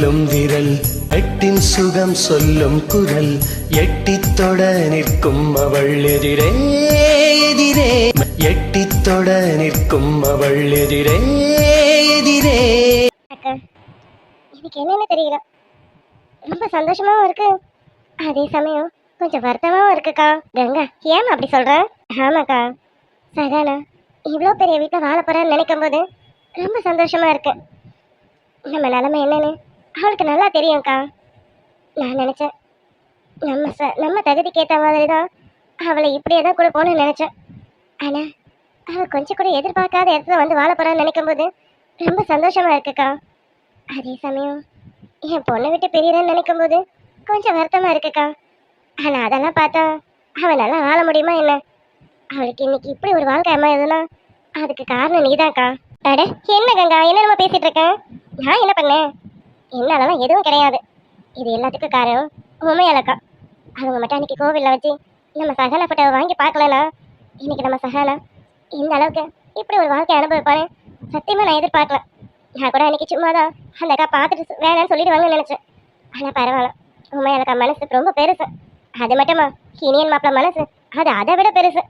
சொல்லும் விரல் எட்டின் சுகம் சொல்லும் குரல் எட்டித்தொட நிற்கும் அவள் எதிரே எதிரே. எட்டித்தொட நிற்கும் அவள் எதிரே எதிரே. அக்கா எனக்கு என்னன்னு தெரியல. ரொம்ப சந்தோஷமாவும் இருக்கு. அதே சமயம் கொஞ்சம் வருத்தமாவும் இருக்குக்கா. கங்கா ஏன் அப்படி சொல்ற? ஆமாக்கா. சகானா இவ்வளோ பெரிய வீட்டில் வாழ போறான்னு நினைக்கும் போது ரொம்ப சந்தோஷமா இருக்கு. நம்ம நிலைமை என்னன்னு அவளுக்கு நல்லா தெரியும்க்கா. நான் நினச்சேன் நம்ம ச நம்ம தகுதிக்கு ஏற்ற மாதிரி தான் அவளை இப்படியே தான் கொடுப்போம்னு நினச்சேன். ஆனால் அவள் கொஞ்சம் கூட எதிர்பார்க்காத இடத்துல வந்து வாழ போகிறான்னு நினைக்கும் போது ரொம்ப சந்தோஷமாக இருக்குக்கா. அதே சமயம் என் பொண்ணை விட்டு பிரியறேன்னு நினைக்கும் போது கொஞ்சம் வருத்தமாக இருக்குக்கா. ஆனால் அதெல்லாம் பார்த்தா அவள் நல்லா வாழ முடியுமா என்ன? அவளுக்கு இன்னைக்கு இப்படி ஒரு வாழ்க்கை அமையுதுன்னா அதுக்கு காரணம் நீதான்க்கா. அட என்ன கங்கா என்ன நம்ம பேசிட்டு இருக்கேன் நான் என்ன பண்ணேன்? என்னாலலாம் எதுவும் கிடையாது. இது எல்லாத்துக்கும் காரணம் உண்மையாலக்கா அவங்க மட்டும் அன்றைக்கி கோவிலில் வச்சு நம்ம சகல ஃபோட்டோவை வாங்கி பார்க்கலனா இன்னைக்கு நம்ம சகல இந்த அளவுக்கு இப்படி ஒரு வாழ்க்கை அனுபவிப்பானே? சத்தியமாக நான் எதிர்பார்க்கல. நான் கூட அன்னைக்கு சும்மா தான் அந்த அக்கா பார்த்துட்டு சு- வேணாம்னு சொல்லிடுவாங்கன்னு நினச்சேன். ஆனால் பரவாயில்ல. உண்மையாலக்கா மனசு ரொம்ப பெருசு. அது மட்டுமா? இனியன் மாப்பிள்ள மனசு. அது அதை விட பெருசு.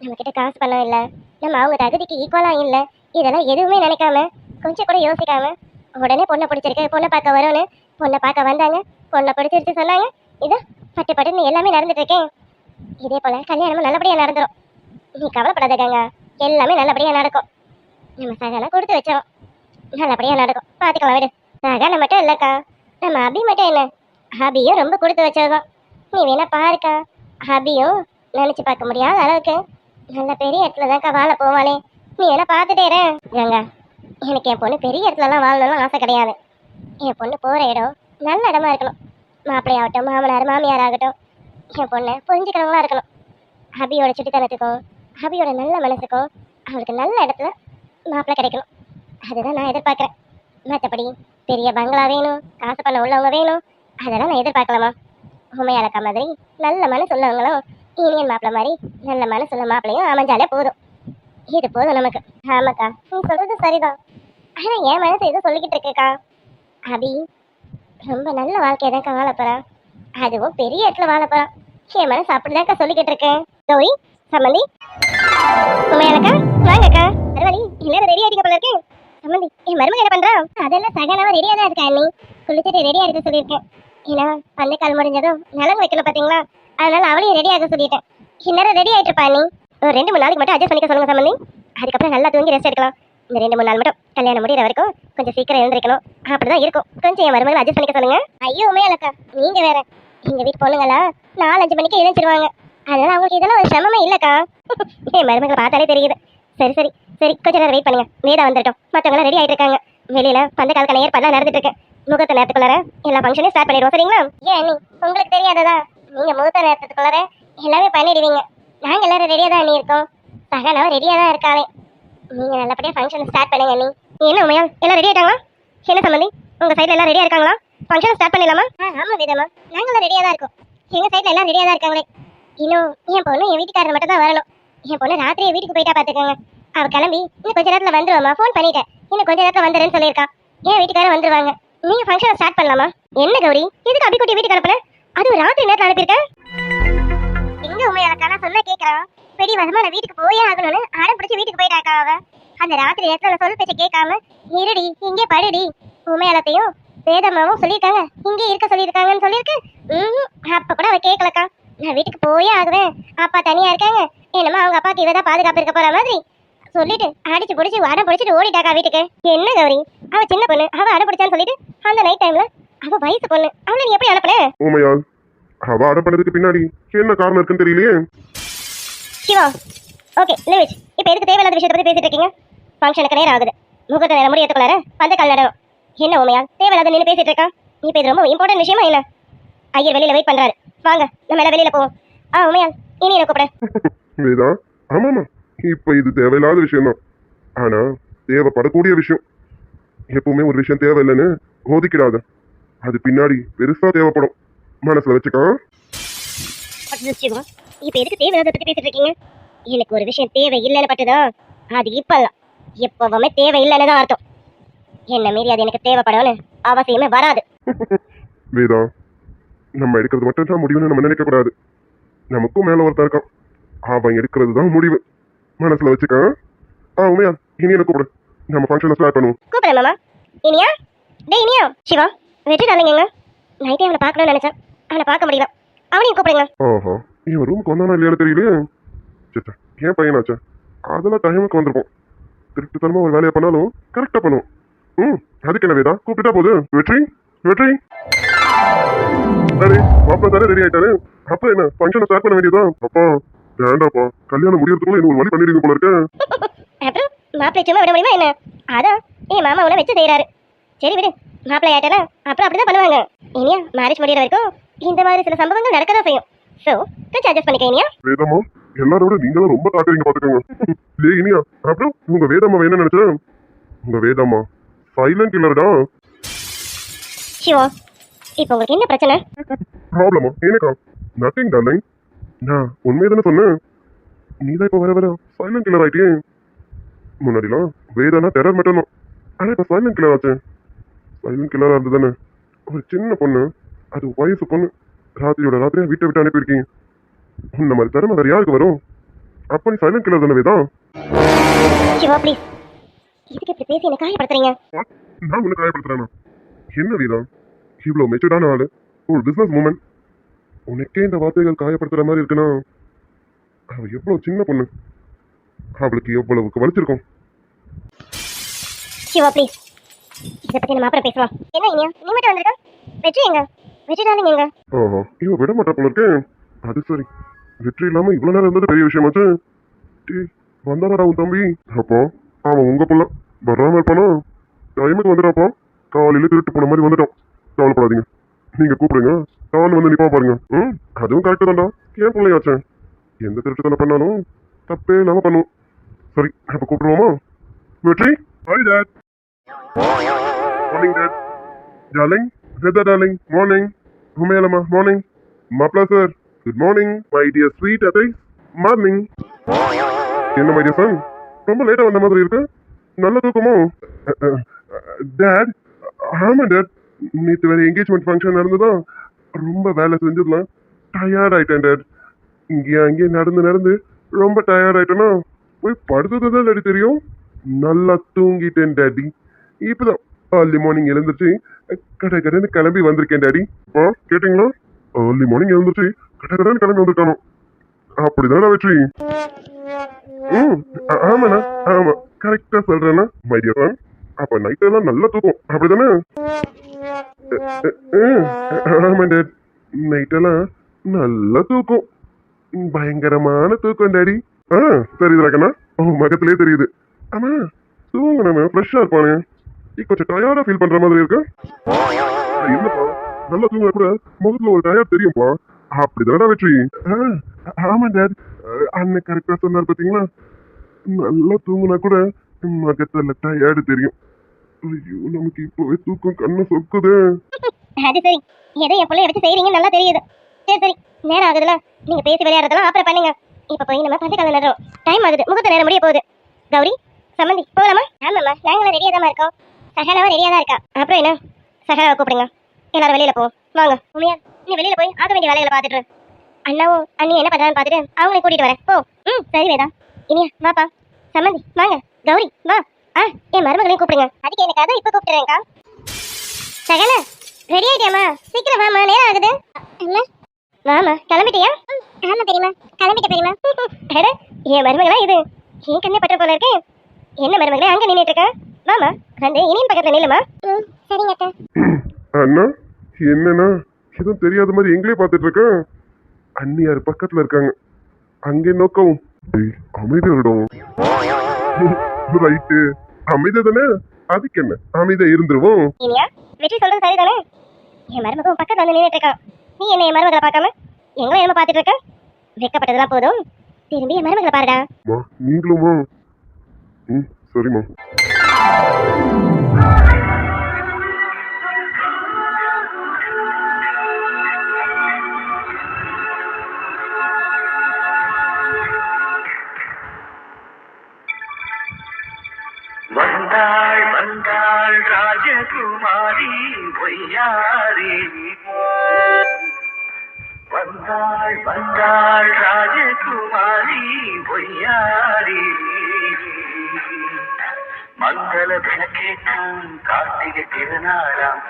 நம்மக்கிட்ட காசு பணம் இல்லை. நம்ம அவங்க தகுதிக்கு ஈக்குவலாக இல்லை. இதெல்லாம் எதுவுமே நினைக்காம கொஞ்சம் கூட யோசிக்காம உடனே பொண்ணை பிடிச்சிருக்கு பொண்ணை பார்க்க வரும்னு. பொண்ணை பார்க்க வந்தாங்க. பொண்ணை பிடிச்சிருச்சு சொன்னாங்க. இதோ பட்டு பட்டுன்னு எல்லாமே நடந்துட்டு இருக்கேன். இதே போல கல்யாணமும் நல்லபடியாக நடந்துரும். நீ கவலைப்படாத எல்லாமே நல்லபடியாக நடக்கும். நம்ம சகலை கொடுத்து வச்சோம் நல்லபடியாக நடக்கும். பார்த்துக்கலாம் விடு. சகனை மட்டும் இல்லைக்கா. நம்ம அபி மட்டும் என்ன? அபியும் ரொம்ப கொடுத்து வச்சதுதான் நீ வேணா பாருக்கா. அபியும் நினச்சி பார்க்க முடியாத அளவுக்கு நல்ல பெரிய இடத்துல தான்க்கா வாழ போவானே நீ வேணா பார்த்துட்டேறேன் கங்கா எனக்கு என் பொண்ணு பெரிய இடத்துலலாம் வாழணும்னு ஆசை கிடையாது. என் பொண்ணு போகிற இடம் நல்ல இடமா இருக்கணும். மாப்பிள்ளையாகட்டும் மாமனார் மாமியார் ஆகட்டும் என் பொண்ணு புரிஞ்சுக்கிறவங்களா இருக்கணும். ஹபியோட சுட்டித்தனத்துக்கும் ஹபியோட நல்ல மனசுக்கும் அவளுக்கு நல்ல இடத்துல மாப்பிள்ளை கிடைக்கணும். அதுதான் நான் எதிர்பார்க்குறேன். மற்றபடி பெரிய பங்களா வேணும் காசு பண்ண உள்ளவங்க வேணும் அதெல்லாம் நான் எதிர்பார்க்கலாமா உமையாளக்கா மாதிரி நல்ல மனசு உள்ளவங்களும் யூனியன் மாப்பிள்ளை மாதிரி நல்ல மனசு உள்ள மாப்பிள்ளையும் அமைஞ்சாலே போதும். இது போதும் நமக்கு. ஆமாக்கா நீ சொல்கிறது சரிதான். ஆனால் என் மனசு எதுவும் சொல்லிக்கிட்டு இருக்கேக்கா. அபி ரொம்ப நல்ல வாழ்க்கையை தான்க்கா வாழ அதுவும் பெரிய இடத்துல வாழ என் மனசு அப்படிதான்க்கா சொல்லிக்கிட்டு இருக்கேன் கௌரி சம்மந்தி. உண்மையானக்கா? வாங்கக்கா. பரவாயில்லை எல்லாரும் ரெடி ஆகிக்க போல இருக்கு. சம்மந்தி என் மருமக என்ன பண்றா? அதெல்லாம் சகலமா ரெடியா தான் இருக்கா அண்ணி. குளிச்சுட்டு ரெடியா இருக்க சொல்லியிருக்கேன். ஏன்னா பந்த கால் முடிஞ்சதும் நலங்கு வைக்கணும் பாத்தீங்களா? அதனால அவளையும் ரெடி ஆக சொல்லிட்டேன். இந்நேரம் ரெடி ஆயிட்டு இருப்பா நீ ஒரு ரெண்டு மூணு நாளைக்கு மட்டும் அட்ஜஸ்ட் பண்ணிக்க சொல்லுங்க சம்மந்தி. அதுக்கப்புறம் நல்லா தூங்கி ரெஸ்ட் எடுக்கலாம். இந்த ரெண்டு மூணு நாள் மட்டும் கல்யாணம் முடியிற வரைக்கும் கொஞ்சம் சீக்கிரம் எழுந்திருக்கணும். அப்படிதான் இருக்கும். கொஞ்சம் என் மருமகளை அட்ஜஸ்ட் பண்ணிக்க சொல்லுங்க. ஐயோ உண்மையாலக்கா நீங்க வேற. எங்க வீட்டு பொண்ணுங்களா நாலு அஞ்சு மணிக்கு எழுந்திருவாங்க அதனால அவங்களுக்கு இதெல்லாம் ஒரு சிரமமே இல்லக்கா. என் மருமகளை பார்த்தாலே தெரியுது. சரி சரி சரி கொஞ்ச நேரம் வெயிட் பண்ணுங்க. வேதா வந்துட்டோம் மற்றவங்க ரெடி ஆயிட்டு இருக்காங்க. வெளியில பந்த காலக்கான ஏற்பாடுலாம் நடந்துட்டு இருக்கு. முகூர்த்த நேரத்துக்குள்ளார எல்லா ஃபங்க்ஷனையும் ஸ்டார்ட் பண்ணிடுவோம். சரிங்களா? ஏன் நீ உங்களுக்கு தெரியாததா? நீங்க முகூர்த்த நேரத்துக்குள்ளார எல்லாமே பண்ணிடுவீங்க. நாங்க எல்லாரும் ரெடியா தான் இருக்கோம். சகனாவும் ரெடியா தான் இருக்காவே நீங்க நல்லபடியாக ஃபங்க்ஷன் ஸ்டார்ட் பண்ணுங்க நீ. என்ன உமையா? எல்லாம் ரெடி ஆயிட்டாங்களா? என்ன சம்மந்தி உங்க சைடுல எல்லாம் ரெடியா இருக்காங்களா? ஃபங்க்ஷன் ஸ்டார்ட் பண்ணிடலாமா? ஆமா விதமா நாங்களும் ரெடியாக தான் இருக்கோம். எங்க சைடுல எல்லாம் ரெடியா தான் இருக்காங்களே. இன்னும் என் பொண்ணு என் வீட்டுக்காரர் மட்டும் தான் வரணும். என் பொண்ணு ராத்திரியே வீட்டுக்கு போயிட்டா பாத்துக்கோங்க. அவள் கிளம்பி இன்னும் கொஞ்ச நேரத்துல வந்துருவாமா ஃபோன் பண்ணிட்டேன். இன்னும் கொஞ்ச நேரத்தில் வந்துடுறேன்னு சொல்லியிருக்கா. என் வீட்டுக்காரர் வந்துருவாங்க. நீ ஃபங்க்ஷனை ஸ்டார்ட் பண்ணலாமா? என்ன கௌரி? எதுக்கு அபிக்குட்டி வீட்டுக்கு அனுப்புற அது ராத்திரி நேரத்தில் அனுப்பியிருக்கேன் எங்க உண்மையாலக்கா நான் சொன்னா கேட்குறான் பெரிய வசமா நான் வீட்டுக்கு போயே ஆகணும்னு அடம் பிடிச்சி வீட்டுக்கு போயிட்டாக்கா அவ. அந்த ராத்திரி நேரத்துல நான் சொல் பேச்ச கேட்காம இருடி இங்கே படுடி. உமையாலத்தையும் வேதம்மாவும் சொல்லியிருக்காங்க. இங்கே இருக்க சொல்லியிருக்காங்கன்னு சொல்லியிருக்கு. ம் அப்ப கூட அவ கேட்கலக்கா நான் வீட்டுக்கு போயே ஆகுவேன். அப்பா தனியா இருக்காங்க. என்னமா அவங்க அப்பாவுக்கு இவ தான் பாதுகாப்பு இருக்க போற மாதிரி. சொல்லிட்டு அடிச்சு பிடிச்சி அடம் பிடிச்சிட்டு ஓடிட்டாக்கா வீட்டுக்கு. என்ன கௌரி? அவ சின்ன பொண்ணு. அவ அடம் பிடிச்சான்னு சொல்லிட்டு அந்த நைட் டைம்ல அவ வயசு பொண்ணு. அவளை நீ எப்படி அனுப்புன உமையால் அவ பண்ணதுக்கு பின்னாடி என்ன காரணம் இருக்குன்னு தெரியலையே. சிவா. ஓகே லிவிச் இப்போ எதுக்கு தேவையில்லாத விஷயத்தை பத்தி பேசிட்டு இருக்கீங்க? ஃபங்க்ஷனுக்கு நேரம் ஆகுது. முகூர்த்த நேரம் முடியத்துக்குள்ளார பந்த கால் நடனம் என்ன உமையா? தேவையில்லாத நின்று பேசிட்டு இருக்கா? இப்போ இது ரொம்ப இம்பார்ட்டன்ட் விஷயமா என்ன? ஐயர் வெளியில வெயிட் பண்றாரு. வாங்க நம்ம எல்லாம் வெளியில போவோம். ஆ உமையா இனி என்ன கூப்பிட? வேதா ஆமாமா. இப்ப இது தேவையில்லாத விஷயம்தான். ஆனா தேவைப்படக்கூடிய விஷயம். எப்பவுமே ஒரு விஷயம் தேவையில்லைன்னு ஒதுக்கிடாத அது பின்னாடி பெருசா தேவைப்படும். மனசுல வச்சுக்கோ. இப்போ எதுக்கு தேவையில்லாத பத்தி பேசிட்டு இருக்கீங்க? எனக்கு ஒரு விஷயம் தேவை இல்லைன்னு பட்டுதா அது இப்பல்லாம். எப்பவுமே தேவை இல்லைன்னு தான் அர்த்தம். என்ன மீறி அது எனக்கு தேவைப்படும்னு அவசியமே வராது. வேதா நம்ம எடுக்கிறது மட்டும் தான் முடிவுன்னு நம்ம நினைக்க கூடாது. நமக்கும் மேல ஒருத்தன் இருக்கான். அவன் எடுக்கிறது தான் முடிவு. மனசுல வச்சுக்க. ஆ உண்மையா இனி என்ன கூப்பிடு? நம்ம ஃபங்க்ஷனை ஸ்டார்ட் பண்ணுவோம். கூப்பிடுறேன் மாமா. இனியா? டேய் இனியா. சிவா வெற்றி டாலிங்க நைட்டே அவனை பார்க்கணும்னு நினைச்சேன். அவனை பார்க்க முடியல. அவனையும் கூப்பிடுங்க. ஆஹா. இவன் ரூமுக்கு வந்தானா இல்லையா தெரியலையே. சேச்சா ஏன் பையனாச்சா. அதெல்லாம் டைமுக்கு வந்திருப்போம் திருட்டுத்தனமாக ஒரு வேலையை பண்ணாலும் கரெக்டாக பண்ணுவோம் ம் அதுக்கு என்ன வேதா? கூப்பிட்டா போது. வெற்றி வெற்றி. சரி மாப்பிள்ள தானே ரெடி ஆயிட்டாரு. அப்புறம் என்ன ஃபங்க்ஷனை ஸ்டார்ட் பண்ண வேண்டியதுதான்? அப்பா வேண்டாப்பா. கல்யாணம் முடியறதுக்குள்ள இன்னும் ஒரு வழி பண்ணிடுங்க போல இருக்கு. அப்புறம் மாப்பிள்ளை சும்மா விட முடியுமா என்ன? அதான் என் மாமா உன வச்சு செய்யறாரு சரி விடு மாப்பிள்ளை ஆயிட்டல அப்புறம் அப்படிதான் பண்ணுவாங்க. இனியா மேரேஜ் முடியற வரைக்கும் இந்த மாதிரி சில சம்பவங்கள் நடக்கதான் செய்யும். ஸோ கொஞ்சம் அட்ஜஸ்ட் பண்ணிக்க இனியா வேதம்மா எல்லாரோட நீங்க தான் ரொம்ப காட்டுறீங்க பாத்துக்கோங்க லே இனியா அப்புறம் உங்க வேதம்மா என்ன நினைச்ச உங்க வேதம்மா சைலண்ட் கில்லர்டா சிவா இப்போ உங்களுக்கு என்ன பிரச்சனை? ப்ராப்ளமா எனக்கா? நத்திங் டார்லிங் நான் உண்மையை தானே சொன்னேன். நீ தான் இப்போ வர வர. சைலண்ட் கில்லர் ஆயிட்டியே. முன்னாடிலாம் வேதானா டெரர் மட்டும் தான் ஆனால் இப்போ சைலண்ட் கில்லர் ஆச்சு. சைலண்ட் கில்லராக இருந்தது தானே ஒரு சின்ன பொண்ணு அது வயசு பொண்ணு. ராத்திரியோட ராத்திரியா வீட்டை விட்டு அனுப்பியிருக்கீங்க. இந்த மாதிரி திறமை வேறு யாருக்கு வரும்? அப்போ நீ சைலண்ட் தானே வேதா? சிவா ப்ளீஸ் இதுக்கு இப்படி பேசி என்ன காயப்படுத்துறீங்க? நான் உன்னை காயப்படுத்துறேனா? என்ன வீதா? இவ்வளோ மெச்சூர்டான ஆளு. ஒரு பிஸ்னஸ் மூமெண்ட் உனக்கே இந்த வார்த்தைகள் காயப்படுத்துற மாதிரி இருக்குன்னா அவ எவ்வளோ சின்ன பொண்ணு. அவளுக்கு எவ்வளவுக்கு வலிச்சிருக்கும். சிவா ப்ளீஸ் இதை பத்தி நம்ம அப்புறம் பேசலாம். என்ன இனியா? நீ மட்டும் வந்திருக்க? வெற்றி எங்க? வெற்றி ஆஹா இவ விட மாட்டா போல இருக்கே. அது சரி. வெற்றி இல்லாம இவ்வளவு நேரம் இருந்தது பெரிய விஷயமாச்சு டேய் வந்தாடா உன் தம்பி. அப்போ அவன் உங்க புள்ள. வராம இருப்பானா? டைமுக்கு வந்துடாப்பா காலையில திருட்டு போன மாதிரி வந்துட்டோம் கவலைப்படாதீங்க. நீங்க கூப்பிடுங்க. தான் வந்து நிப்பா பாருங்க. ம் அதுவும் கரெக்டு தான்டா. ஏன் பிள்ளையாச்சே? எந்த திருட்டு தானே பண்ணாலும் தப்பே இல்லாம பண்ணுவோம் சரி அப்ப கூப்பிடுவோமா? வெற்றி? Hi dad morning dad darling weather darling morning உண்மையிலம்மா morning மாப்ளா sir good morning my dear sweet அத்தை மார்னிங் என்ன மை டியர் சன் ரொம்ப லேட்டாக வந்த மாதிரி இருக்கு. நல்ல தூக்கமோ? டேட் ஆமாம் டேட் நேற்று வேற என்கேஜ்மெண்ட் ஃபங்க்ஷன் நடந்ததா? ரொம்ப வேலை செஞ்சிடலாம். டயர்ட் ஆயிட்டேன் டேட் இங்கேயும் அங்கேயும் நடந்து நடந்து ரொம்ப டயர்ட் ஆயிட்டேன்னா போய் படுத்தது தான் டேடி தெரியும். நல்லா தூங்கிட்டேன் டேடி இப்போதான் ஏர்லி மார்னிங் எழுந்துச்சு. கடை கடைன்னு கிளம்பி வந்திருக்கேன் டாடி ஆ கேட்டிங்களா? ஏர்லி மார்னிங் எழுந்துச்சு. கடை கடைன்னு கிளம்பி வந்திருக்கானோ? அப்படிதானே வெற்றி. ம் ஆ- ஆமாண்ணா ஆமா. கரெக்டா சொல்றேண்ணா மை சன் அப்ப நைட் எல்லாம் நல்லா தூக்கம். அப்படிதானே? ஆமா டேட் நைட் எல்லாம் நல்லா தூக்கம். பயங்கரமான தூக்கம் டாடி ஆ தெரியுது ரகண்ணா உன் மகத்திலே தெரியுது. ஆமா தூங்கணும் ஃப்ரெஷ்ஷா இருப்பானே. நீ கொஞ்சம் டயர்டா ஃபீல் பண்ற மாதிரி இருக்கு. இல்லப்பா. நல்லா தூங்க கூட முகத்துல ஒரு டயர்ட் தெரியும்ப்பா அப்படிதானடா வெற்றி. ஆமா டேட் அண்ணன் கரெக்டா சொன்னார் பாத்தீங்களா? நல்லா தூங்குனா கூட முகத்துல டயர்டு தெரியும். ஐயோ நமக்கு இப்பவே தூக்கம் கண்ணு சொக்குது. அது சரி. ஏதோ என் பிள்ளைய வச்சு செய்றீங்கன்னு நல்லா தெரியுது. சரி சரி. நேரம் ஆகுதுல. நீங்க பேசி விளையாடுறதெல்லாம் அப்புறம் பண்ணுங்க. இப்ப போய் நம்ம பஞ்சகாலம் நடுறோம். டைம் ஆகுது. முகூர்த்த நேரம் முடிய போகுது. கௌரி சம்மந்தி போகலாமா? ஆமாம்மா. நாங்களும் ரெடியாக தான் இருக்கோம். சகலாவும் ரெடியாக தான் இருக்கா. அப்புறம் என்ன? சகலாவை கூப்பிடுங்க. எல்லாரும் வெளியில போ. வாங்க. உண்மையா நீ வெளியில போய் ஆக வேண்டிய வேலைகளை பார்த்துட்டு. அண்ணாவும் அண்ணி என்ன பண்றான்னு பார்த்துட்டு அவங்களை கூட்டிட்டு வரேன். போ. ம் சரி வேதா. இனியா வாப்பா. சம்மந்தி வாங்க. கௌரி வா. ஆ என் மருமகளையும் கூப்பிடுங்க. அதுக்கு எனக்கு அதான் இப்போ கூப்பிட்டுறேன்க்கா. சகல ரெடி ஆயிட்டியாமா சீக்கிரம் வாமா நேரம் ஆகுது. அண்ணா. வாமா கிளம்பிட்டியா? ஆமா பெரியமா கிளம்பிட்ட பெரியமா அட என் மருமகளா இது? என் கண்ணே பற்ற போல இருக்கே. என்ன மருமகளே அங்க நின்னுட்டு இருக்க? வாமா வந்து இனியன் பக்கத்துல நில்லுமா? சரிங்க அண்ணா என்னண்ணா? எதுவும் தெரியாத மாதிரி எங்களே பார்த்துட்டு இருக்கேன் அண்ணியார் பக்கத்துல இருக்காங்க. அங்கே நோக்கவும் டேய், அமைதியா இருடும் ரைட்டு அமைதியா தானே? அதுக்கு என்ன? அமைதியா இருந்துருவோம். இனியா வெற்றி சொல்றது சரிதானே? என் மருமகன் பக்கத்துல வந்து நின்னுட்டு இருக்கான். நீ என்ன என் மருமகளை பார்க்காம? எங்களை என்ன பார்த்துட்டு இருக்க? வெக்கப்பட்டதெல்லாம் போதும். திரும்பி என் மருமகளை பாருடா. நீங்களுமா? ம் சரிம்மா Thank you. திருநாளாம்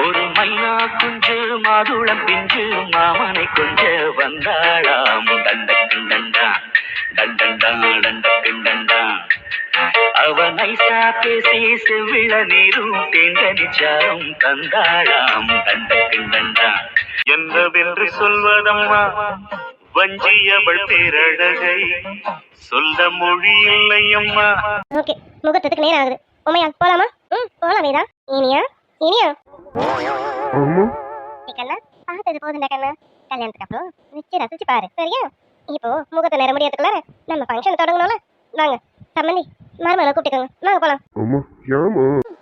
ஒரு மைனா குஞ்சு மாதுளம் பிஞ்சு மாமனை கொஞ்ச வந்தாளாம். தண்டக்கின் தண்டா தண்டண்டா தண்டக்கின் தண்டா. அவ நைசா பேசி செவ்விள நீரும் தேங்கனிச்சாரும் தந்தாளாம். தண்டக்கின் தண்டா. என்னவென்று சொல்வதம்மா வஞ்சியவள் பேரழகை. சொல்ல மொழி இல்லையம்மா. ஓகே முகூர்த்தத்துக்கு நேரம் ஆகுது உமையால் போலாமா? ம் போலாம் இனியா இனியா. கண்ணா பார்த்தது போதுண்டா கண்ணா. கல்யாணத்துக்கு அப்புறம் வச்சு ரசிச்சு பாரு சரியா? இப்போ முகத்தை நேரம் முடியறதுக்குள்ள நம்ம ஃபங்க்ஷன் தொடங்கணும்ல? வாங்க சம்மந்தி மருமகளை கூப்பிட்டுக்கோங்க. வாங்க போலாம்.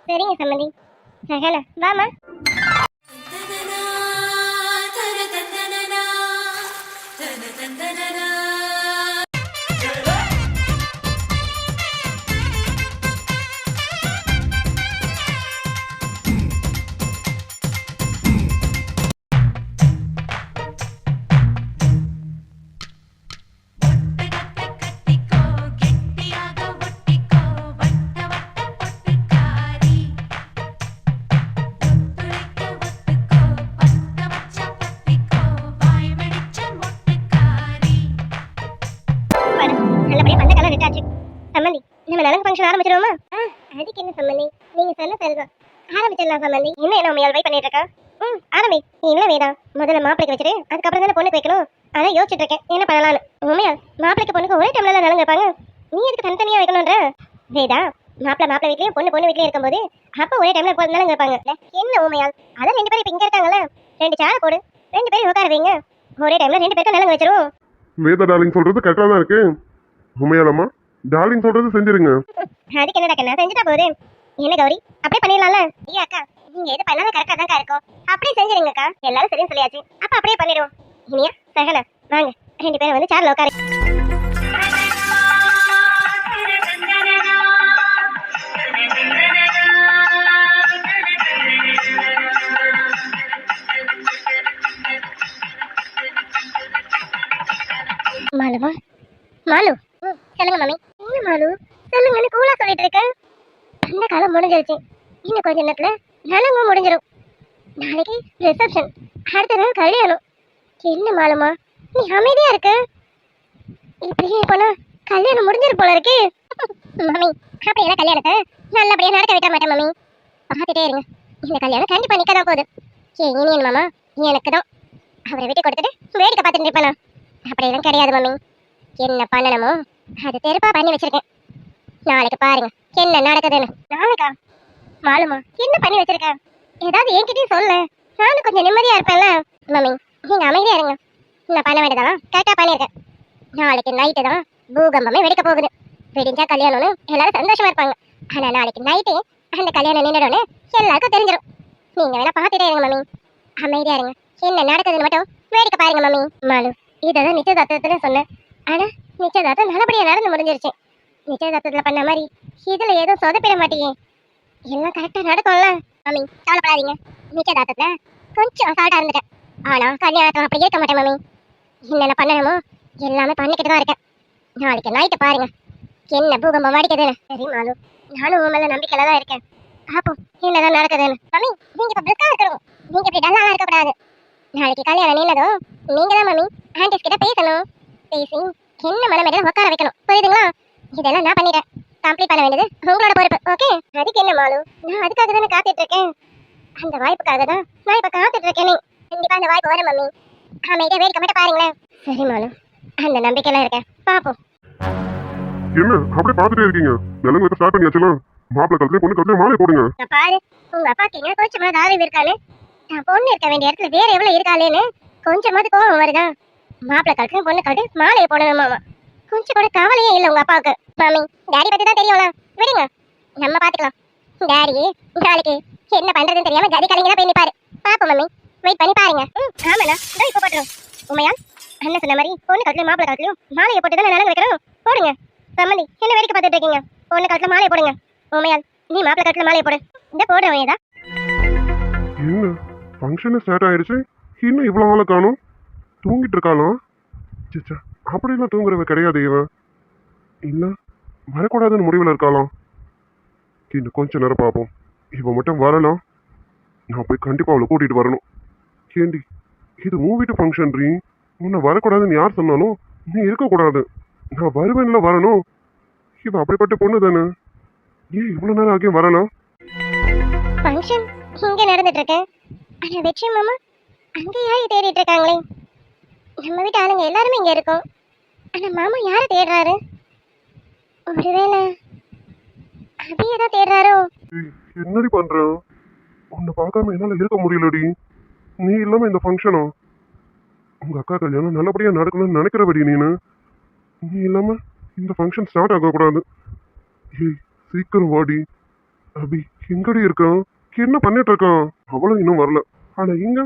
சரிங்க சம்மந்தி. சகல வாமா. அதுக்கு என்ன சம்மந்தி? நீங்க சொன்ன சரிதான். ஆரம்பிச்சிடலாம் சம்மந்தி. இன்னும் என்ன உண்மையால் வெயிட் பண்ணிட்டு இருக்கா? ம் ஆரம்பி. இல்லை வேதா முதல்ல மாப்பிளைக்கு வச்சுட்டு அதுக்கப்புறம் தானே பொண்ணுக்கு வைக்கணும்? அதான் யோசிச்சுட்டு இருக்கேன். என்ன பண்ணலாம்னு. உண்மையால் மாப்பிளைக்கு பொண்ணுக்கு ஒரே டைம்ல தான் வைப்பாங்க நீ எதுக்கு தனித்தனியா வைக்கணும்ன்ற வேதா மாப்பிளை மாப்பிள்ள வீட்லயும் பொண்ணு பொண்ணு வீட்லயும் இருக்கும்போது அப்போ ஒரே டைம்ல போறதுனால நலங்கு என்ன உண்மையால்? அதான் ரெண்டு பேரும் இப்ப இங்க இருக்காங்கல்ல? ரெண்டு சேர போடு. ரெண்டு பேரும் உட்கார வைங்க. ஒரே டைம்ல ரெண்டு பேருக்கும் நலங்கு வச்சிருவோம். வேதா டார்லிங் சொல்றது கரெக்டா தான் இருக்கு. உண்மையாலம்மா டார்லிங் சொல்றது செஞ்சிருங்க. அதுக்கு என்னடா கண்ணா? செஞ்சுட்டா போகுது என்ன கௌரி? அப்படியே பண்ணிடலாம்ல? ஐயா அக்கா நீங்க எது பண்ணாலும் கரெக்டா தான் இருக்கும். அப்படியே செஞ்சிருங்கக்கா. எல்லாரும் சரின்னு சொல்லியாச்சு. அப்ப அப்படியே பண்ணிடுவோம். இனியா சகல வாங்க. ரெண்டு பேரும் வந்து சார்ல உட்காரு. மாலுமா மாலு. சொல்லுங்க மம்மி மாலு சொல்லுங்கன்னு கூலா சொல்லிட்டு இருக்க. அந்த காலம் முடிஞ்சிருச்சு. இன்னும் கொஞ்ச நேரத்துல நலங்கும் முடிஞ்சிடும் நாளைக்கு ரிசப்ஷன் அடுத்த நாள் கல்யாணம். என்ன மாலுமா நீ அமைதியா இருக்க? இப்படியே போனா கல்யாணம் முடிஞ்சிரு போல இருக்கே. மம்மி அப்படியே கல்யாணத்தை நல்லபடியா நடக்க விட்ட மாட்டேன் மம்மி. பார்த்துட்டே இருங்க. இந்த கல்யாணம் கண்டிப்பா நிக்க தான் போகுது. ஏ இனியன் மாமா? எனக்கு தான் அவரை விட்டு கொடுத்துட்டு வேடிக்கை பார்த்துட்டு இருப்பானா? அப்படியெல்லாம் கிடையாது மம்மி. என்ன பண்ணணுமோ அது தெருப்பா பண்ணி வச்சிருக்கேன். நாளைக்கு பாருங்க என்ன நடக்குதுன்னு. நாளைக்கா? மாலுமா என்ன பண்ணி வச்சிருக்க? ஏதாவது என்கிட்டயும் சொல்லு. நானும் கொஞ்சம் நிம்மதியா இருப்பேன்ல. மம்மி நீங்க அமைதியா இருங்க. நான் பண்ண வேண்டியதெல்லாம் கரெக்டா பண்ணிருக்கேன் நாளைக்கு நைட்டு தான் பூகம்பமே வெடிக்க போகுது. வெடிஞ்சா கல்யாணம்னு எல்லாரும் சந்தோஷமா இருப்பாங்க. ஆனா நாளைக்கு நைட்டு அந்த கல்யாணம் நின்றுடனே எல்லாருக்கும் தெரிஞ்சிடும் நீங்க வேணா பார்த்துட்டே இருங்க மம்மி. அமைதியா இருங்க. என்ன நடக்குதுன்னு மட்டும் வேடிக்கை பாருங்க மம்மி. மாலு இதான் நிச்சயதார்த்தத்துல சொன்னேன். ஆனா நிச்சயதார்த்தம் நல்லபடியா நடந்து முடிஞ்சிருச்சு. நிச்சயதார்த்தத்தில் பண்ண மாதிரி இதில் ஏதோ சொதப்பிட மாட்டீங்க. எல்லாம் கரெக்டாக நடக்கும்ல. மாமி கவலைப்படாதீங்க. நிச்சயதார்த்தத்தில் கொஞ்சம் அசால்ட்டா இருந்துட்டேன். ஆனா கல்யாணத்துல அப்படி இருக்க மாட்டேன் மாமி. என்னென்ன பண்ணணுமோ எல்லாமே பண்ணிக்கிட்டு தான் இருக்கேன். நாளைக்கு நைட்டு பாருங்க. என்ன பூகம்பம் அடிக்குதுன்னு. சரி மாலு. நானும் உன் மேலே நம்பிக்கையில தான் இருக்கேன். பாப்போம் என்னதான் நடக்குதுன்னு. மாமி நீங்க இப்போ பிரிஸ்காக இருக்கணும். நீங்கள் இப்படி டல்லாலாம் இருக்கக்கூடாது. நாளைக்கு கல்யாணம் நின்னதும் நீங்கள் தான் மாமி ஆண்டிஸ் கிட்ட பேசணும். பேசி என்ன மனமேல உட்கார வைக்கணும். புரியுதுங்களா? இதெல்லாம் நான் பண்ணிட்டேன். கம்ப்ளீட் பண்ண வேண்டியது உங்களோட பொறுப்பு ஓகே அதுக்கு என்ன மாலு? நான் அதுக்காக தானே காத்துட்டு இருக்கேன் அந்த வாய்ப்புக்காக தான் நான் இப்ப காத்துட்டு இருக்கேனே கண்டிப்பா அந்த வாய்ப்பு வரும் மம்மி. அமைதியா வேடிக்கை மட்டும் பாருங்களேன். சரி மாலு. அந்த நம்பிக்கையெல்லாம் இருக்கேன். பாப்போம். என்ன? அப்படியே பார்த்துட்டே இருக்கீங்க. நிலங்கு வைக்க ஸ்டார்ட் பண்ணியாச்சுலாம் மாப்பிள்ளை கழுத்துல பொண்ணு கழுத்துல மாலை போடுங்க. பாரு உங்க அப்பாக்கு என்ன கொஞ்சமாவது அறிவு இருக்கான்னு. நான் பொண்ணு இருக்க வேண்டிய இடத்துல வேற எவ்வளவு இருக்காளேன்னு கொஞ்சமாவது கோவம் வருதா? மாப்பிள்ள கட்டு பொண்ணு கட்டு மாலையை போடணுமாமா கொஞ்சம் கூட கவலையே இல்லை உங்க அப்பாவுக்கு. மாமி டேடி பத்தி தான் தெரியும்ல. விடுங்க. நம்ம பாத்துக்கலாம். டேடி நாளைக்கு என்ன பண்றதுன்னு தெரியாம கதி கலைஞரா போய் நிப்பாரு. பாப்போம் மம்மி வெயிட் பண்ணி பாருங்க. ம் ஆமாண்ணா. இதோ இப்போ போட்டுரும். உண்மையா? அண்ணன் சொன்ன மாதிரி பொண்ணு கழுத்துல மாப்பிள்ள கட்டுலையும் மாலையை போட்டு தானே நலங்கு வைக்கிறோம் போடுங்க. சம்மந்தி என்ன வேடிக்கை பார்த்துட்டு இருக்கீங்க? பொண்ணு கட்டுல மாலையை போடுங்க. உண்மையால் நீ மாப்பிள்ள கட்டுல மாலையை போடு. இந்த போடுறேன் ஏதா என்ன ஃபங்க்ஷனு ஸ்டார்ட் ஆயிடுச்சு இன்னும் இவ்வளோ ஆளை காணும்? தூங்கிட்டு இருக்காளாம் சிச்சா அப்படிலாம் தூங்குறவ கிடையாது இவன். இல்லை வரக்கூடாதுன்னு முடிவில் இருக்காளாம். இன்னும் கொஞ்சம் நேரம் பார்ப்போம். இவன் மட்டும் வரலாம் நான் போய் கண்டிப்பாக அவளை கூட்டிகிட்டு வரணும். ஏண்டி இது மூவிட்டு வீட்டு ஃபங்க்ஷன் ரீ உன்னை வரக்கூடாதுன்னு யார் சொன்னாலும் நீ இருக்கக்கூடாது. நான் வருவேன்ல வரணும். இவன் அப்படிப்பட்ட பொண்ணு தானே. ஏன் இவ்வளோ நேரம் ஆகியும் வரலாம் ஃபங்க்ஷன் இங்கே நடந்துட்டு இருக்கேன். ஆனா வெற்றி மாமா அங்கே யாரையும் தேடிட்டு இருக்காங்களே? நம்ம வீட்டு ஆளுங்க எல்லாருமே இங்கே இருக்கோம். ஆனால் மாமா யாரை தேடுறாரு? ஒருவேளை அபியை தான் தேடுறாரோ? என்னடி பண்ற? உன்னை பார்க்காம என்னால இருக்க முடியலடி. நீ இல்லாம இந்த ஃபங்க்ஷனும் உங்க அக்கா கல்யாணம் நல்லபடியா நடக்கணும்னு நினைக்கிறபடி நீனு. நீ இல்லாம இந்த ஃபங்க்ஷன் ஸ்டார்ட் ஆகக்கூடாது. ஏய் சீக்கிரம் வாடி. அபி எங்கடி இருக்கான்? என்ன பண்ணிட்டு இருக்கான்? அவளும் இன்னும் வரல. ஆனா இங்க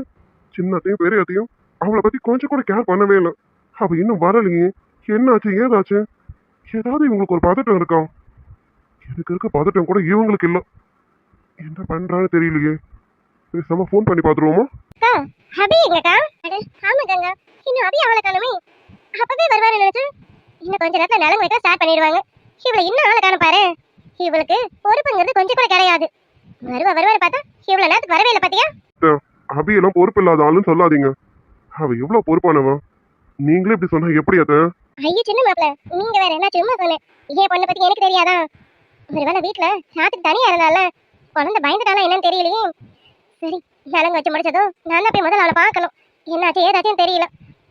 சின்னத்தையும் பெரியத்தையும் அவளை பத்தி கொஞ்சம் கூட கேர் பண்ணவே இல்லை. அவ இன்னும் வரலையே. என்னாச்சு ஏதாச்சு? ஏதாவது இவங்களுக்கு ஒரு பதட்டம் இருக்கான் எனக்கு இருக்க பதட்டம் கூட இவங்களுக்கு இல்லை. என்ன பண்றான்னு தெரியலையே. பேசாம ஃபோன் பண்ணி பார்த்துருவோமா? அபி எங்கக்கா ஆமா கங்கா. இன்னும் அபி அவளை காணுமே. அப்பவே வருவாரு நினைச்சு இன்னும் கொஞ்ச நேரத்துல நிலங்கு வைக்க ஸ்டார்ட் பண்ணிடுவாங்க. இவளை இன்னும் ஆளை காண பாரு. இவளுக்கு பொறுப்புங்கிறது கொஞ்சம் கூட கிடையாது. வருவா வருவான்னு பார்த்தா இவ்வளவு நேரத்துக்கு வரவே இல்லை பாத்தியா? அபியெல்லாம் பொறுப்பு இல்லாத ஆளுன்னு சொல்லாதீங்க. அவ எவ்வளவு பொறுப்பானவன் நீங்களே இப்படி சொன்னா எப்படி அத்த? ஐயோ சின்ன மாப்பிள நீங்க வேற என்ன சும்மா சொன்னேன் ஏன் பொண்ணை பத்தி எனக்கு தெரியாதா? ஒருவேளை வீட்டுல சாத்துக்கு தனியா இருந்தால குழந்தை பயந்துட்டானா என்னன்னு தெரியலையே. சரி நலங்கு வச்சு முடிச்சதும் நான் தான் போய் முதல்ல அவளை பார்க்கணும். என்னாச்சு ஏதாச்சும் தெரியல.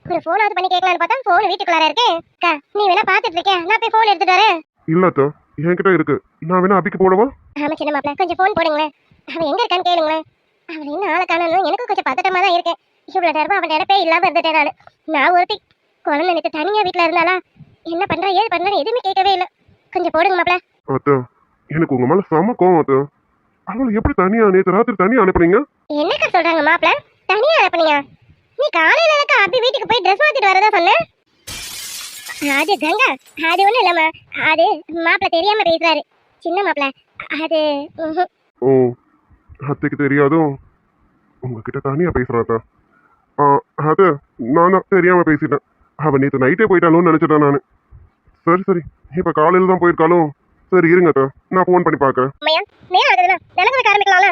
ஒரு ஃபோனாவது பண்ணி கேட்கலான்னு பார்த்தா ஃபோன் வீட்டுக்குள்ளார இருக்கே. அக்கா நீ வேணா பார்த்துட்டு இருக்கேன் நான் போய் ஃபோன் எடுத்துட்டு வரேன். இல்ல அத்த என்கிட்ட இருக்கு. நான் வேணா அபிக்கு போடவா ஆமா சின்ன மாப்பிள கொஞ்சம் ஃபோன் போடுங்களேன். அவன் எங்க இருக்கான்னு கேளுங்களேன். அவன் என்ன ஆளை காணணும் எனக்கு கொஞ்சம் பதட்டமா தான் இருக்கேன் இவ்வளவு நேரமா அவன் நினைப்பே இல்லாம இருந்துட்டேன் நானு. நான் ஒருத்தி குழந்தை நேற்று தனியா வீட்டுல இருந்தாளா என்ன பண்றா ஏது பண்றேன்னு எதுவுமே கேட்கவே இல்லை. கொஞ்சம் போடுங்க மாப்பிள. அத்த எனக்கு உங்க மேல செம கோவம் அத்த. அவளை எப்படி தனியா நேற்று ராத்திரி தனியா அனுப்புனீங்க? என்னக்கா சொல்றாங்க மாப்பிள? தனியா அனுப்புனியா நீ காலையில எனக்கு அபி வீட்டுக்கு போய் ட்ரெஸ் மாத்திட்டு வரதா சொன்ன? அது கங்கா அது ஒண்ணும் இல்லம்மா. அது மாப்பிள தெரியாம பேசுறாரு. சின்ன மாப்பிள அது. ஓ அத்தைக்கு தெரியாதும் உங்ககிட்ட தனியா பேசுறாத்த அது நான் தான் தெரியாம பேசிட்டேன். அவன் நேற்று நைட்டே போயிட்டாலும் நினச்சிட்டேன் நான். சரி சரி. இப்போ காலையில் தான் போயிருக்காலும் சரி இருங்க அத்தா. நான் ஃபோன் பண்ணி பார்க்கறேன் நேரம் ஆகுதுல. நிலங்க ஆரம்பிக்கலாம்ல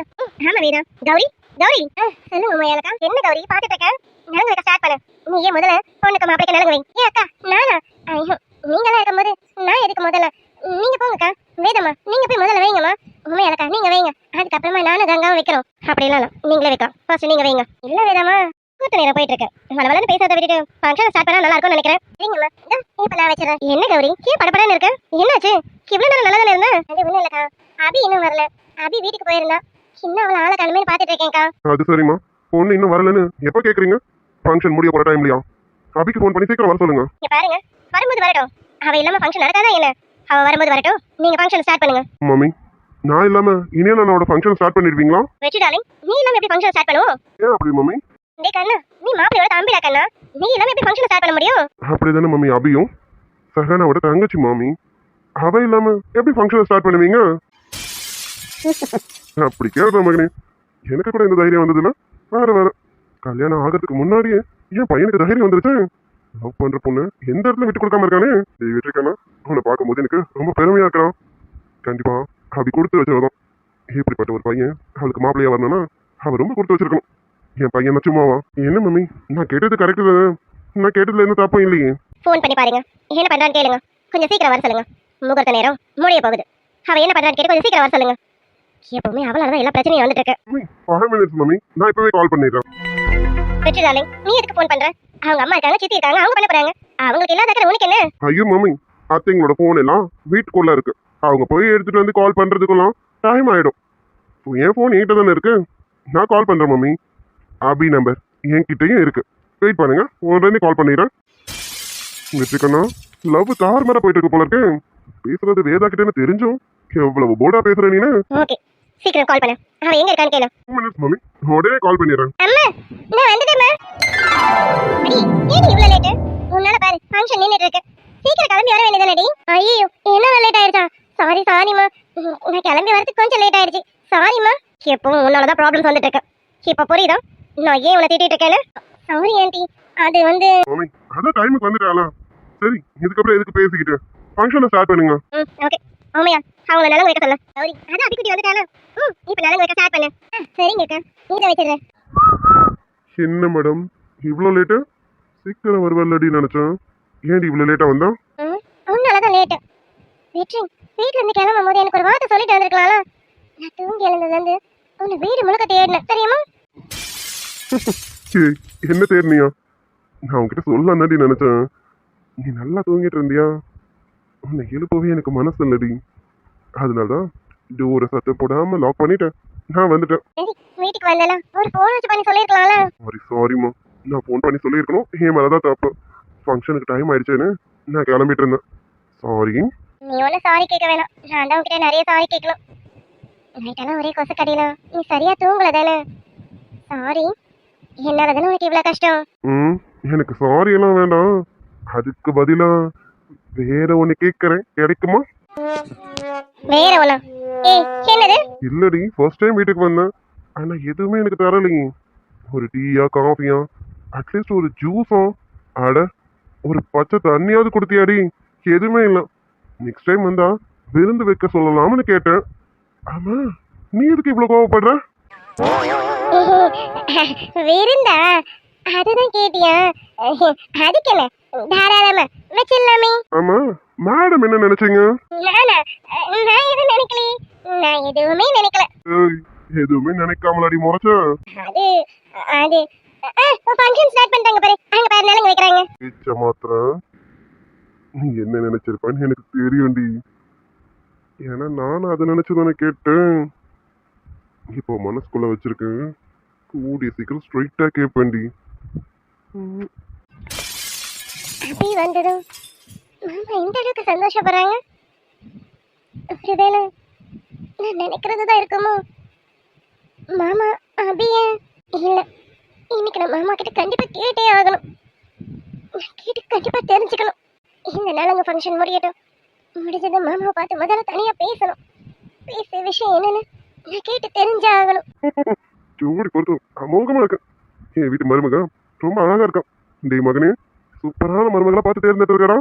ஆமா வீரா. கௌரி கௌரி. ஆ, சொல்லுங்க என்ன கௌரி பாத்துட்டு இருக்க? நிலங்க வைக்க ஸ்டார்ட் பண்ணு. நீ ஏன் முதல்ல பொண்ணுக்கு மாப்பிளைக்கு நிலங்க வை. ஏ அக்கா நானா? ஐயோ நீங்களா இருக்கும்போது நான் எதுக்கு முதல்ல? நீங்க போங்கக்கா வேதம்மா நீங்க போய் முதல்ல வைங்கம்மா. உமையாலக்கா நீங்க வைங்க. அதுக்கப்புறமா நானும் கங்காவும் வைக்கிறோம். அப்படி நீங்களே வைக்கலாம். ஃபர்ஸ்ட் நீங்க வைங்க. இல்ல வேதம்மா. கூட்ட நேரம் போயிட்டு இருக்கு வள வளன்னு பேசாத விட்டுட்டு ஃபங்க்ஷன் ஸ்டார்ட் பண்ணா நல்லா இருக்கும்னு நினைக்கிறேன் சரிங்கம்மா இப்ப நான் வச்சிடறேன். என்ன கௌரி? ஏன் படப்படன்னு இருக்க? என்னாச்சு? இவ்வளவு நேரம் நல்லா தானே இருந்த? அது ஒண்ணும் இல்லக்கா. அபி இன்னும் வரல. அபி வீட்டுக்கு போயிருந்தா. இன்னும் அவளை ஆளை காணுமே பாத்துட்டு இருக்கேன்க்கா. அது சரிம்மா. பொண்ணு இன்னும் வரலன்னு எப்போ கேட்குறீங்க ஃபங்க்ஷன் முடிய போகிற டைம்லையா அபிக்கு ஃபோன் பண்ணி சீக்கிரம் வர சொல்லுங்க. இங்க பாருங்க. வரும்போது வரட்டும். அவ இல்லாம ஃபங்க்ஷன் நடக்காதா என்ன? அவ வரும்போது வரட்டும். நீங்க ஃபங்க்ஷன் ஸ்டார்ட் பண்ணுங்க. மம்மி நான் இல்லாம இனியா நானோட ஃபங்க்ஷன் ஸ்டார்ட் பண்ணிடுவீங்களா? வெற்றி டாலிங் நீ இல்லாம எப்படி ஃபங்க்ஷன் ஸ்டார்ட் பண்ணுவோம்? ஏன் அப்படி மம்மி? டே கண்ணா நீ மாப்பிளையோட தம்பிடா கண்ணா. நீ இல்லாம எப்படி ஃபங்க்ஷன் ஸ்டார்ட் பண்ண முடியும்? அப்படிதானே மம்மி அபியும். சஹனாவோட தங்கச்சி மாமி. அவ இல்லாம எப்படி ஃபங்க்ஷன் ஸ்டார்ட் பண்ணுவீங்க? அப்படி கேட்குற மகனே. எனக்கு கூட இந்த தைரியம் வந்ததுன்னா வேற வேற. கல்யாணம் ஆகிறதுக்கு முன்னாடியே என் பையனுக்கு தைரியம் வந்துருச்சு. லவ் பண்ற பொண்ணு எந்த இடத்துல விட்டு கொடுக்காம இருக்கானே? டேய் வெற்றிக்கானா அவனை பார்க்கும்போது எனக்கு ரொம்ப பெருமையா இருக்கிறான் கண்டிப்பா அப்படி கொடுத்து வச்சவதான் இப்படிப்பட்ட ஒரு பையன் அவளுக்கு மாப்பிள்ளையா வரணும்னா அவ ரொம்ப கொடுத்து வச்சிருக்கணும். என் பையன் சும்மாவா என்ன மம்மி? நான் கேட்டது கரெக்டு நான் கேட்டதுல எந்த தப்பும் இல்லையே. ஃபோன் பண்ணி பாருங்க. என்ன பண்றான்னு கேளுங்க. கொஞ்சம் சீக்கிரம் வர சொல்லுங்க. முகூர்த்த நேரம் முடிய போகுது. அவ என்ன பண்றான்னு கேட்டு கொஞ்சம் சீக்கிரம் வர சொல்லுங்க. எப்பவுமே அவளால தான் எல்லா பிரச்சனையும் வந்துட்டு இருக்கு. Five minutes mummy. நான் இப்பவே கால் பண்ணிடுறேன். வெற்றி டாலிங் நீ எதுக்கு ஃபோன் பண்ற? அவங்க அம்மா இருக்காங்க சித்தி இருக்காங்க அவங்க பண்ண போறாங்க. அவங்களுக்கு இல்லாத உனக்கு என்ன? ஐயோ மம்மி அத்தைங்களோட ஃபோன் எல்லாம் வீட்டுக்குள்ள இருக்கு. அவங்க போய் எடுத்துட்டு வந்து கால் பண்றதுக்குலாம் டைம் ஆயிடும். என் ஃபோன் என்கிட்ட தானே இருக்கு? நான் கால் பண்றேன் மம்மி. அபி நம்பர் என்கிட்டயும் இருக்கு. வெயிட் பண்ணுங்க. உடனே கால் பண்ணிடுறேன். வச்சுக்கண்ணா லவ் தார் மேல போயிட்டு இருக்கு போல இருக்கு. பேசுறது வேதா கிட்டன்னு தெரிஞ்சும் எவ்வளவு போர்டா பேசுற நீனு? ஓகே சீக்கிரம் கால் பண்ணு. அவ எங்க இருக்கான்னு கேளு. Two minutes mummy. உடனே கால் பண்ணிடுறேன். அம்மா நான் வந்துட்டேம்மா அடி ஏன் இவ்வளவு லேட் உன்னால பாரு ஃபங்க்ஷன் நின்னுட்டு இருக்கு. சீக்கிரம் கிளம்பி வர வேண்டியதானடி ஐயோ என்ன லேட் ஆயிருச்சா? சாரி சாரிம்மா நான் கிளம்பி வரதுக்கு கொஞ்சம் லேட் ஆயிடுச்சு சாரிம்மா எப்பவும் உன்னால தான் ப்ராப்ளம்ஸ் வந்துட்டு இருக்கு. இப்போ புரியுதா? நான் ஏன் உன்னை திட்டிட்டு இருக்கேன்னு? சாரி ஆண்டி அது வந்து மாமி அதான் டைமுக்கு வந்துட்டாளா? சரி இதுக்கப்புறம் எதுக்கு பேசிக்கிட்டு? ஃபங்க்ஷனை ஸ்டார்ட் பண்ணுங்க. ம் ஓகே ஓமையா அவங்கள நலங்கு வைக்க சொல்ல சாரி அதான் அபிக்குட்டி வந்துட்டானா. ம் இப்போ நலங்கு வைக்க ஸ்டார்ட் பண்ணு. சரிங்க அக்கா. நீங்க வச்சிடுறேன். என்ன மேடம் இவ்வளோ லேட்டு சீக்கிரம் வருவல்லடி நினைச்சேன். ஏன்டி இவ்வளோ லேட்டாக வந்தா? ம் உன்னால தான் லேட்டு வெற்றி வீட்ல இருந்து கிளம்பும் போது எனக்கு ஒரு வார்த்தை சொல்லிட்டு வந்திருக்கலாம்ல. நான் தூங்கி எழுந்ததுலேருந்து உன்னை வீடு முழுக்க தேடினேன். தெரியுமா? ஏய், என்ன தேடினியா? நான் உன்கிட்ட சொல்லலாம் தாண்டி நினைச்சேன். நீ நல்லா தூங்கிட்டு இருந்தியா? உன்னை எழுப்பவே எனக்கு மனசு இல்லடி. அதனால தான் டோரை சத்தம் போடாம லாக் பண்ணிட்டேன். நான் வந்துட்டேன். சரி வீட்டுக்கு வந்தேனா ஒரு ஃபோன் வச்சு பண்ணி சொல்லியிருக்கலாம்ல? சாரி சாரிம்மா நான் ஃபோன் பண்ணி சொல்லியிருக்கணும். என் மேலே தான் தப்பு. ஃபங்க்ஷனுக்கு டைம் ஆயிடுச்சேன்னு நான் கிளம்பிட்டு இருந்தேன். சாரி நீ ஒன்றும் சாரி கேட்க வேணாம். நான் தான் உன்கிட்ட நிறைய சாரி கேட்கணும். நைட்டெல்லாம் ஒரே கொசு கடினா நீ சரியா தூங்கல தானே சாரி என்னால தானே உனக்கு இவ்வளோ கஷ்டம்? ம் எனக்கு சாரி எல்லாம் வேண்டாம். அதுக்கு பதிலா வேற ஒன்று கேட்குறேன் கிடைக்குமா? வேற ஒண்ணா. ஏய் என்னது? இல்லடி ஃபர்ஸ்ட் டைம் வீட்டுக்கு வந்தேன். ஆனா எதுவுமே எனக்கு தரலையே. ஒரு டீயா காஃபியா? அட்லீஸ்ட் ஒரு ஜூஸா அட ஒரு பச்சை தண்ணியாவது கொடுத்தியாடி. எதுவுமே இல்லை. நெக்ஸ்ட் டைம் வந்தா விருந்து வைக்க சொல்லலாம்னு கேட்டேன். ஆமா நீ எதுக்கு இவ்வளவு கோவப்படுற? விருந்தா? அதுதான் கேட்டியா. அதுக்கு என்ன? தாராளமா. வச்சிடலாமே. ஆமா. மேடம் என்ன நினைச்சீங்க? நானா? நான் எதுவும் நினைக்கலையே. நான் எதுவுமே நினைக்கல. எதுவுமே நினைக்காமலடி முறைச்ச. அது அது ஃபங்க்ஷன் ஸ்டார்ட் பண்ணிட்டாங்க பாரு. அங்க பாரு நலங்கு வைக்கிறாங்க. பேச்ச மாத்திரம் நீ என்ன நினைச்சிருப்பான்னு எனக்கு தெரியும்டி. ஏன்னா நானும் அதை நினைச்சுதானே கேட்டேன். இப்போ மனசுக்குள்ள வச்சிருக்கேன் கூடிய சீக்கிரம் ஸ்ட்ரைட்டா கேட்பேன்டி அபி வந்ததும்? மாமா இந்த அளவுக்கு சந்தோஷப்படுறாங்க. ஒருவேளை நான் நினைக்கிறது தான் இருக்குமோ? மாமா அபிய இல்லை இன்னைக்கு நான் மாமா கிட்ட கண்டிப்பாக கேட்டே ஆகணும். நான் கேட்டு கண்டிப்பாக தெரிஞ்சுக்கணும். இந்த நலங்கு ஃபங்க்ஷன் முடியட்டும். முடிஞ்சது மாமாவை பார்த்து முதல்ல தனியாக பேசணும். பேசிய விஷயம் என்னென்னு நான் கேட்டு தெரிஞ்சாகணும். ஜோடி பொறுத்து அமோகமா இருக்கு? என் வீட்டு மருமகன் ரொம்ப அழகா இருக்கான் டேய் மகனே சூப்பரான மருமகளை பார்த்து தேர்ந்தெடுத்துருக்கா